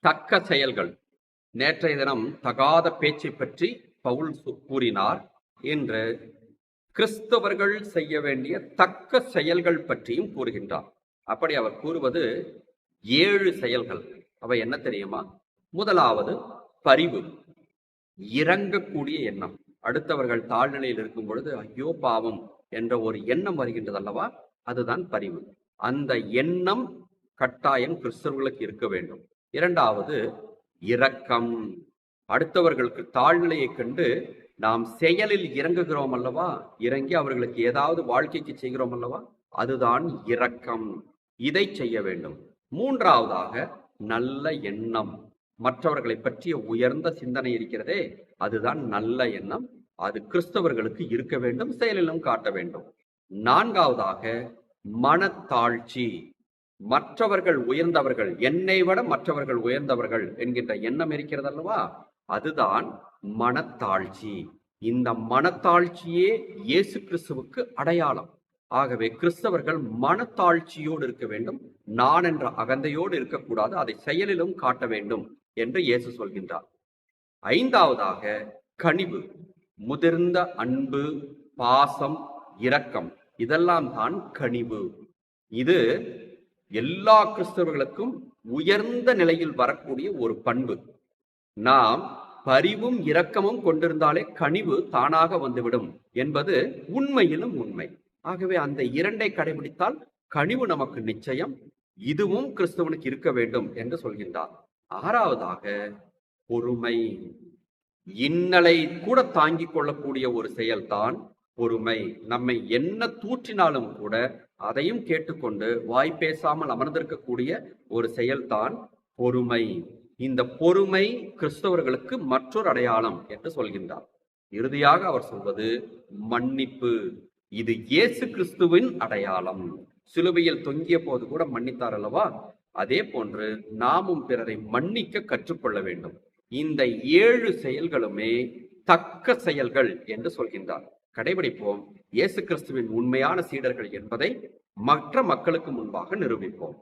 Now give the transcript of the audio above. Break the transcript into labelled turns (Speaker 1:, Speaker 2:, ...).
Speaker 1: தக்க செயல்கள். நேற்றைய தினம் தகாத பேச்சை பற்றி பவுல் கூறினார். இன்று கிறிஸ்தவர்கள் செய்ய வேண்டிய தக்க செயல்கள் பற்றியும் கூறுகின்றார். அப்படி அவர் கூறுவது ஏழு செயல்கள். அவை என்ன தெரியுமா? முதலாவது பரிவு. இறங்கக்கூடிய எண்ணம். அடுத்தவர்கள் தாழ்நிலையில் இருக்கும் பொழுது ஐயோ பாவம் என்ற ஒரு எண்ணம் வருகின்றது அல்லவா அதுதான் பரிவு. அந்த எண்ணம் கட்டாயம் கிறிஸ்தவர்களுக்கு இருக்க வேண்டும். இரண்டாவது இரக்கம். அடுத்தவர்களுக்கு தாழ்நிலையை கண்டு நாம் செயலில் இறங்குகிறோம் அல்லவா? இறங்கி அவர்களுக்கு ஏதாவது வாழ்க்கைக்கு செய்கிறோம் அல்லவா? அதுதான் இரக்கம். இதை செய்ய வேண்டும். மூன்றாவதாக நல்ல எண்ணம். மற்றவர்களை பற்றிய உயர்ந்த சிந்தனை இருக்கிறதே அதுதான் நல்ல எண்ணம். அது கிறிஸ்தவர்களுக்கு இருக்க வேண்டும் செயலிலும் காட்ட வேண்டும். நான்காவதாக மனத்தாழ்ச்சி. மற்றவர்கள் உயர்ந்தவர்கள் என்னை விட மற்றவர்கள் உயர்ந்தவர்கள் என்கின்ற எண்ணம் இருக்கிறது அல்லவா அதுதான் மனத்தாழ்ச்சி. இந்த மனத்தாழ்ச்சியே இயேசு கிறிஸ்துவுக்கு அடையாளம். ஆகவே கிறிஸ்தவர்கள் மனத்தாழ்ச்சியோடு இருக்க வேண்டும். நான் என்ற அகந்தையோடு இருக்கக்கூடாது. அதை செயலிலும் காட்ட வேண்டும் என்று இயேசு சொல்கின்றார். ஐந்தாவதாக கனிவு முதிர்ந்த அன்பு பாசம் இரக்கம். இதெல்லாம் தான் கனிவு. இது எல்லா கிறிஸ்தவர்களுக்கும் உயர்ந்த நிலையில் வரக்கூடிய ஒரு பண்பு. நாம் பரிவும் இரக்கமும் கொண்டிருந்தாலே கனிவு தானாக வந்துவிடும் என்பது உண்மையிலும் உண்மை. ஆகவே அந்த இரண்டை கடைபிடித்தால் கனிவு நமக்கு நிச்சயம் இதுவும் கிறிஸ்தவனுக்கு இருக்க வேண்டும் என்று சொல்கின்றார். ஆறாவதாக பொறுமை. இன்னலை கூட தாங்கிக் கொள்ளக்கூடிய ஒரு செயல்தான் பொறுமை. நம்மை என்ன தூற்றினாலும் கூட அதையும் கேட்டுக்கொண்டு வாய் பேசாமல் அமர்ந்திருக்கக்கூடிய ஒரு செயல்தான் பொறுமை. இந்த பொறுமை கிறிஸ்தவர்களுக்கு மற்றொரு அடையாளம் என்று சொல்கின்றார். இறுதியாக அவர் சொல்வது மன்னிப்பு. இது இயேசு கிறிஸ்துவின் அடையாளம். சிலுவையில் தொங்கிய போது கூட மன்னித்தார் அல்லவா? அதே போன்று நாமும் பிறரை மன்னிக்க கற்றுக்கொள்ள வேண்டும். இந்த ஏழு செயல்களுமே தக்க செயல்கள் என்று சொல்கின்றார். கடைபிடிப்போம். இயேசு கிறிஸ்துவின் உண்மையான சீடர்கள் என்பதை மற்ற மக்களுக்கு முன்பாக நிரூபிப்போம்.